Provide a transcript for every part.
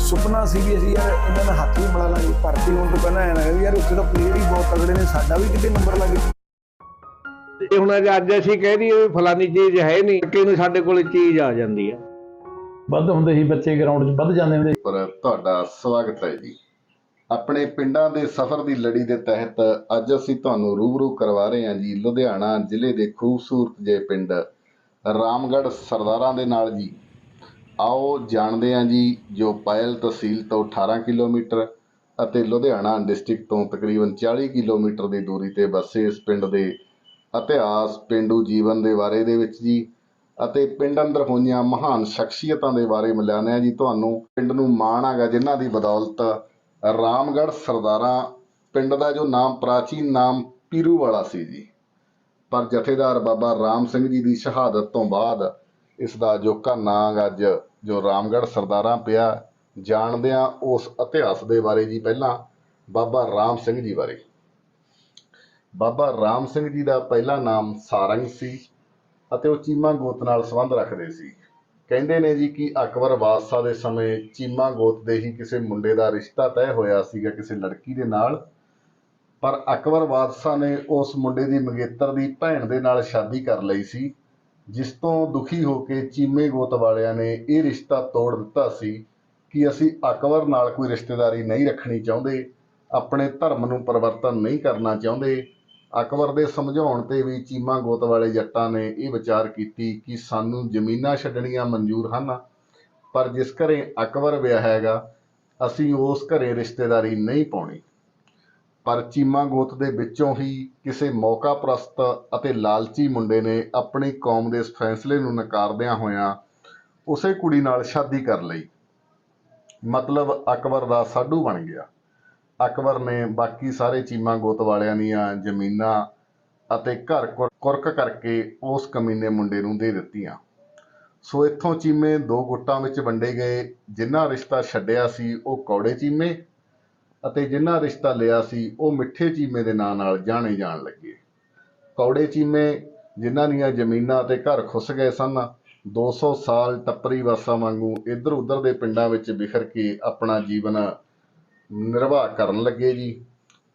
ਸੁਪਨਾ ਸੀ ਵੀ ਅਸੀਂ ਯਾਰ ਇਹਨਾਂ ਦਾ ਹੱਥ ਵੀ ਮਿਲਾ ਲਾਂਗੇ ਭਰਤੀ ਹੋਣ ਤੋਂ ਪਹਿਲਾਂ ਐਂ ਲੱਗਾ ਵੀ ਯਾਰ ਉੱਥੇ ਤਾਂ ਪਲੇਅਰ ਹੀ ਬਹੁਤ ਤਗੜੇ ਨੇ, ਸਾਡਾ ਵੀ ਕਿਤੇ ਨੰਬਰ ਲੱਗ ਤੇ ਹੁਣ ਅੱਜ ਅੱਜ ਅਸੀਂ ਕਹਿ ਦਈਏ ਵੀ ਫਲਾਨੀ ਚੀਜ਼ ਹੈ ਨਹੀਂ, ਕਿ ਸਾਡੇ ਕੋਲ ਚੀਜ਼ ਆ ਜਾਂਦੀ ਹੈ ਵੱਧ ਹੁੰਦੇ ਸੀ, ਬੱਚੇ ਗਰਾਊਂਡ 'ਚ ਵੱਧ ਜਾਂਦੇ ਹੁੰਦੇ ਪਰ ਤੁਹਾਡਾ ਸਵਾਗਤ ਹੈ ਜੀ। ਆਪਣੇ ਪਿੰਡਾਂ ਦੇ ਸਫ਼ਰ ਦੀ ਲੜੀ ਦੇ ਤਹਿਤ ਅੱਜ ਅਸੀਂ ਤੁਹਾਨੂੰ ਰੂਬਰੂ ਕਰਵਾ ਰਹੇ ਹਾਂ ਜੀ, ਲੁਧਿਆਣਾ ਜ਼ਿਲ੍ਹੇ ਦੇ ਖੂਬਸੂਰਤ ਜੇ ਪਿੰਡ ਰਾਮਗੜ੍ਹ ਸਰਦਾਰਾਂ ਦੇ ਨਾਲ ਜੀ। ਆਓ ਜਾਣਦੇ ਹਾਂ ਜੀ, ਜੋ ਪਾਇਲ ਤਹਿਸੀਲ ਤੋਂ 18 ਕਿਲੋਮੀਟਰ ਅਤੇ ਲੁਧਿਆਣਾ ਡਿਸਟ੍ਰਿਕਟ ਤੋਂ ਤਕਰੀਬਨ 40 ਕਿਲੋਮੀਟਰ ਦੀ ਦੂਰੀ ਤੇ ਵਸੇ ਇਸ ਪਿੰਡ ਦੇ ਇਤਿਹਾਸ, ਪਿੰਡੂ ਜੀਵਨ ਦੇ ਬਾਰੇ ਦੇ ਵਿੱਚ ਜੀ। ਅਤੇ ਪਿੰਡ ਅੰਦਰ ਹੋਈਆਂ ਮਹਾਨ ਸ਼ਖਸੀਅਤਾਂ ਦੇ ਬਾਰੇ ਮਿਲਾਉਂਦੇ ਹਾਂ ਜੀ। ਤੁਹਾਨੂੰ ਪਿੰਡ ਨੂੰ ਮਾਣ ਹੈਗਾ, ਜਿਨ੍ਹਾਂ ਦੀ ਬਦੌਲਤ ਰਾਮਗੜ੍ਹ ਸਰਦਾਰਾਂ, ਪਿੰਡ ਦਾ ਜੋ ਨਾਮ ਪ੍ਰਾਚੀਨ ਨਾਮ ਪੀਰੂ ਵਾਲਾ ਸੀ ਜੀ। ਪਰ ਜਥੇਦਾਰ ਬਾਬਾ ਰਾਮ ਸਿੰਘ ਜੀ ਦੀ ਸ਼ਹਾਦਤ ਤੋਂ ਬਾਅਦ ਇਸ ਦਾ ਅਜੋਕਾ ਨਾਂ ਅੱਜ ਜੋ ਰਾਮਗੜ੍ਹ ਸਰਦਾਰਾਂ ਪਿਆ, ਜਾਣਦੇ ਹਾਂ ਉਸ ਇਤਿਹਾਸ ਦੇ ਬਾਰੇ ਜੀ ਪਹਿਲਾਂ, ਬਾਬਾ ਰਾਮ ਸਿੰਘ ਜੀ ਬਾਰੇ। ਬਾਬਾ ਰਾਮ ਸਿੰਘ ਜੀ ਦਾ ਪਹਿਲਾ ਨਾਮ ਸਾਰੰਗ ਸੀ। ਅਤੇ ਉਹ ਚੀਮਾ ਗੋਤ ਨਾਲ ਸੰਬੰਧ ਰੱਖਦੇ ਸੀ। ਕਹਿੰਦੇ ਨੇ ਜੀ ਕਿ ਅਕਬਰ ਬਾਦਸ਼ਾਹ ਦੇ ਸਮੇਂ ਚੀਮਾ ਗੋਤ ਦੇ ਹੀ ਕਿਸੇ ਮੁੰਡੇ ਦਾ ਰਿਸ਼ਤਾ ਤੈਅ ਹੋਇਆ ਸੀਗਾ ਕਿਸੇ ਲੜਕੀ ਦੇ ਨਾਲ। ਪਰ ਅਕਬਰ ਬਾਦਸ਼ਾਹ ਨੇ ਉਸ ਮੁੰਡੇ ਦੀ ਮੰਗੇਤਰ ਦੀ ਭੈਣ ਦੇ ਨਾਲ ਸ਼ਾਦੀ ਕਰ ਲਈ ਸੀ, ਜਿਸ ਤੋਂ ਦੁਖੀ ਹੋ ਕੇ ਚੀਮੇ ਗੋਤ ਵਾਲਿਆਂ ਨੇ ਇਹ ਰਿਸ਼ਤਾ ਤੋੜ ਦਿੱਤਾ ਸੀ ਕਿ ਅਸੀਂ ਅਕਬਰ ਨਾਲ ਕੋਈ ਰਿਸ਼ਤੇਦਾਰੀ ਨਹੀਂ ਰੱਖਣੀ ਚਾਹੁੰਦੇ, ਆਪਣੇ ਧਰਮ ਨੂੰ ਪਰਿਵਰਤਨ ਨਹੀਂ ਕਰਨਾ ਚਾਹੁੰਦੇ ਅਕਬਰ ਦੇ ਸਮਝਾਉਣ ਤੇ ਵੀ ਚੀਮਾ ਗੋਤ ਵਾਲੇ ਜੱਟਾਂ ਨੇ ਇਹ ਵਿਚਾਰ ਕੀਤੀ ਕਿ ਸਾਨੂੰ ਜ਼ਮੀਨਾਂ ਛੱਡਣੀਆਂ ਮਨਜ਼ੂਰ ਹਨ। ਪਰ ਜਿਸ ਘਰੇ ਅਕਬਰ ਵਿਆਹ ਹੈਗਾ, ਅਸੀਂ ਉਸ ਘਰੇ ਰਿਸ਼ਤੇਦਾਰੀ ਨਹੀਂ ਪਾਉਣੀ। ਪਰ ਚੀਮਾ ਗੋਤ ਦੇ ਵਿੱਚੋਂ ਹੀ ਕਿਸੇ ਮੌਕਾ ਪ੍ਰਸਤ ਅਤੇ ਲਾਲਚੀ ਮੁੰਡੇ ਨੇ ਆਪਣੀ ਕੌਮ ਦੇ ਇਸ ਫੈਸਲੇ ਨੂੰ ਨਕਾਰਦਿਆਂ ਹੋਇਆਂ ਉਸੇ ਕੁੜੀ ਨਾਲ ਸ਼ਾਦੀ ਕਰ ਲਈ। ਮਤਲਬ ਅਕਬਰ ਦਾ ਸਾਡੂ ਬਣ ਗਿਆ। ਅਕਬਰ ਨੇ ਬਾਕੀ ਸਾਰੇ ਚੀਮਾ ਗੋਤ ਵਾਲਿਆਂ ਦੀਆਂ ਜ਼ਮੀਨਾਂ ਅਤੇ ਘਰ ਕੁਰਕ ਕਰਕੇ ਉਸ ਕਮੀਨੇ ਮੁੰਡੇ ਨੂੰ ਦੇ ਦਿੱਤੀਆਂ। ਸੋ ਇੱਥੋਂ ਚੀਮੇ ਦੋ ਗੁੱਟਾਂ ਵਿੱਚ ਵੰਡੇ ਗਏ। ਜਿਨ੍ਹਾਂ ਰਿਸ਼ਤਾ ਛੱਡਿਆ ਸੀ ਉਹ ਕੌੜੇ ਚੀਮੇ ਅਤੇ ਜਿਨ੍ਹਾਂ ਰਿਸ਼ਤਾ ਲਿਆ ਸੀ ਉਹ ਮਿੱਠੇ ਚੀਮੇ ਦੇ ਨਾਂ ਨਾਲ ਜਾਣੇ ਜਾਣ ਲੱਗੇ। ਕੌੜੇ ਚੀਮੇ ਜਿਨ੍ਹਾਂ ਦੀਆਂ ਜ਼ਮੀਨਾਂ ਅਤੇ ਘਰ ਖੁੱਸ ਗਏ ਸਨ 200 ਸਾਲ ਟੱਪਰੀ ਵਾਸਾਂ ਵਾਂਗੂ ਇੱਧਰ ਉੱਧਰ ਦੇ ਪਿੰਡਾਂ ਵਿੱਚ ਬਿਖਰ ਕੇ ਆਪਣਾ ਜੀਵਨ ਨਿਰਵਾਹ ਕਰਨ ਲੱਗੇ ਜੀ।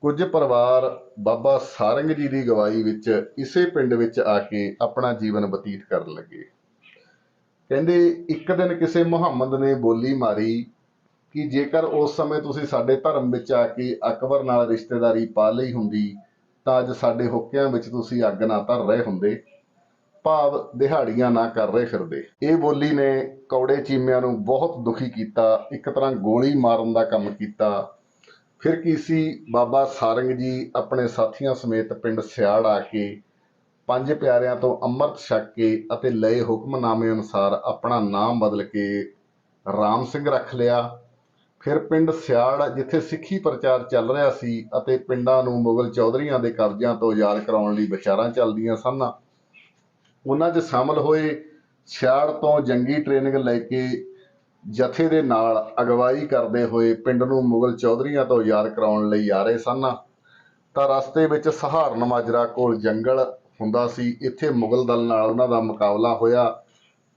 ਕੁਝ ਪਰਿਵਾਰ ਬਾਬਾ ਸਾਰੰਗ ਜੀ ਦੀ ਗਵਾਹੀ ਵਿੱਚ ਇਸੇ ਪਿੰਡ ਵਿੱਚ ਆ ਕੇ ਆਪਣਾ ਜੀਵਨ ਬਤੀਤ ਕਰਨ ਲੱਗੇ। ਕਹਿੰਦੇ, ਇੱਕ ਦਿਨ ਕਿਸੇ ਮੁਹੰਮਦ ਨੇ ਬੋਲੀ ਮਾਰੀ ਕਿ ਜੇਕਰ ਉਸ ਸਮੇਂ ਤੁਸੀਂ ਸਾਡੇ ਧਰਮ ਵਿੱਚ ਆ ਕੇ ਅਕਬਰ ਨਾਲ ਰਿਸ਼ਤੇਦਾਰੀ ਪਾ ਲਈ ਹੁੰਦੀ, ਤਾਂ ਅੱਜ ਸਾਡੇ ਹੁੱਕਿਆਂ ਵਿੱਚ ਤੁਸੀਂ ਅੱਗ ਨਾ ਧਰ ਰਹੇ ਹੁੰਦੇ। ਭਾਵ ਦਿਹਾੜੀਆਂ ਨਾ ਕਰ ਰਹੇ ਫਿਰਦੇ। ਇਹ ਬੋਲੀ ਨੇ ਕੌੜੇ ਚੀਮਿਆਂ ਨੂੰ ਬਹੁਤ ਦੁਖੀ ਕੀਤਾ, ਇੱਕ ਤਰ੍ਹਾਂ ਗੋਲੀ ਮਾਰਨ ਦਾ ਕੰਮ ਕੀਤਾ। ਫਿਰ ਕੀ ਸੀ? ਬਾਬਾ ਸਾਰੰਗ ਜੀ ਆਪਣੇ ਸਾਥੀਆਂ ਸਮੇਤ ਪਿੰਡ ਸਿਆੜ ਆ ਕੇ ਪੰਜ ਪਿਆਰਿਆਂ ਤੋਂ ਅੰਮ੍ਰਿਤ ਛਕ ਕੇ ਅਤੇ ਲਏ ਹੁਕਮਨਾਮੇ ਅਨੁਸਾਰ ਆਪਣਾ ਨਾਮ ਬਦਲ ਕੇ ਰਾਮ ਸਿੰਘ ਰੱਖ ਲਿਆ। ਫਿਰ ਪਿੰਡ ਸਿਆੜ, ਜਿੱਥੇ ਸਿੱਖੀ ਪ੍ਰਚਾਰ ਚੱਲ ਰਿਹਾ ਸੀ ਅਤੇ ਪਿੰਡਾਂ ਨੂੰ ਮੁਗਲ ਚੌਧਰੀਆਂ ਦੇ ਕਬਜ਼ਿਆਂ ਤੋਂ ਆਜ਼ਾਦ ਕਰਾਉਣ ਲਈ ਵਿਚਾਰਾਂ ਚੱਲਦੀਆਂ ਸਨ ਉਹਨਾਂ 'ਚ ਸ਼ਾਮਲ ਹੋਏ ਸਿਆੜ ਤੋਂ ਜੰਗੀ ਟ੍ਰੇਨਿੰਗ ਲੈ ਕੇ ਜਥੇ ਦੇ ਨਾਲ ਅਗਵਾਈ ਕਰਦੇ ਹੋਏ ਪਿੰਡ ਨੂੰ ਮੁਗਲ ਚੌਧਰੀਆਂ ਤੋਂ ਯਾਦ ਕਰਾਉਣ ਲਈ ਆ ਰਹੇ ਸਨ। ਤਾਂ ਰਸਤੇ ਵਿੱਚ ਸਹਾਰਨ ਮਾਜਰਾ ਕੋਲ ਜੰਗਲ ਹੁੰਦਾ ਸੀ। ਇੱਥੇ ਮੁਗਲ ਦਲ ਨਾਲ ਉਹਨਾਂ ਦਾ ਮੁਕਾਬਲਾ ਹੋਇਆ।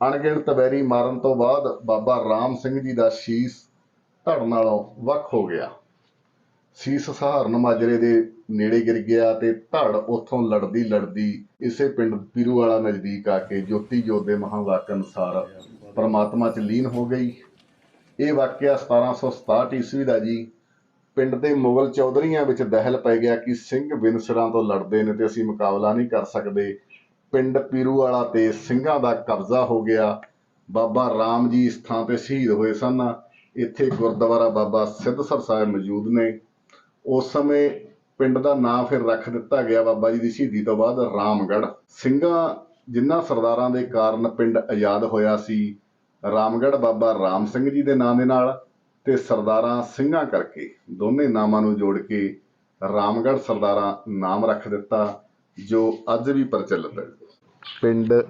ਅਣਗਿਣਤ ਵੈਰੀ ਮਾਰਨ ਤੋਂ ਬਾਅਦ ਬਾਬਾ ਰਾਮ ਸਿੰਘ ਜੀ ਦਾ ਸ਼ੀਸ ਧੜ ਨਾਲੋਂ ਵੱਖ ਹੋ ਗਿਆ। ਸੀਸ ਸਹਾਰਨ ਮਾਜਰੇ ਦੇ ਨੇੜੇ ਗਿਰ ਗਿਆ ਤੇ ਧੜ ਉੱਥੋਂ ਲੜਦੀ ਲੜਦੀ ਇਸੇ ਪਿੰਡ ਪੀਰੂ ਵਾਲਾ ਨਜ਼ਦੀਕ ਆ ਕੇ ਜੋਤੀ ਜੋਤ ਦੇ ਮਹਾਵਾਕ ਅਨੁਸਾਰ ਪਰਮਾਤਮਾ 'ਚ ਲੀਨ ਹੋ ਗਈ। ਇਹ ਵਾਕਿਆ 1767 ਈਸਵੀ ਦਾ ਜੀ। ਪਿੰਡ ਦੇ ਮੁਗਲ ਚੌਧਰੀਆਂ ਵਿੱਚ ਦਹਿਲ ਪੈ ਗਿਆ ਕਿ ਸਿੰਘ ਵਿਨਸਰਾਂ ਤੋਂ ਲੜਦੇ ਨੇ ਤੇ ਅਸੀਂ ਮੁਕਾਬਲਾ ਨਹੀਂ ਕਰ ਸਕਦੇ। ਪਿੰਡ ਪੀਰੂ ਵਾਲਾ ਤੇ ਸਿੰਘਾਂ ਦਾ ਕਬਜ਼ਾ ਹੋ ਗਿਆ। ਬਾਬਾ ਰਾਮ ਜੀ ਇਸ ਥਾਂ ਤੇ ਸ਼ਹੀਦ ਹੋਏ ਸਨ। ਇੱਥੇ ਗੁਰਦੁਆਰਾ ਬਾਬਾ ਸਿੱਧਸਰ ਸਾਹਿਬ ਮੌਜੂਦ ਨੇ। ਉਸ ਸਮੇਂ ਪਿੰਡ ਦਾ ਨਾਂ ਫਿਰ ਰੱਖ ਦਿੱਤਾ ਗਿਆ ਬਾਬਾ ਜੀ ਦੀ ਸ਼ਹੀਦੀ ਤੋਂ ਬਾਅਦ ਰਾਮਗੜ੍ਹ। ਸਿੰਘਾਂ ਜਿਨ੍ਹਾਂ ਸਰਦਾਰਾਂ ਦੇ ਕਾਰਨ ਪਿੰਡ ਆਜ਼ਾਦ ਹੋਇਆ ਸੀ, ਰਾਮਗੜ੍ਹ ਬਾਬਾ ਰਾਮ ਸਿੰਘ ਜੀ ਦੇ ਨਾਂ ਦੇ ਨਾਲ ਤੇ ਸਰਦਾਰਾਂ ਸਿੰਘਾਂ ਕਰਕੇ ਦੋਨੇ ਨਾਮਾਂ ਨੂੰ ਜੋੜ ਕੇ ਰਾਮਗੜ੍ਹ ਸਰਦਾਰਾਂ ਨਾਮ ਰੱਖ ਦਿੱਤਾ, ਜੋ ਅੱਜ ਵੀ ਪ੍ਰਚਲਿਤ ਹੈ। ਪਿੰਡ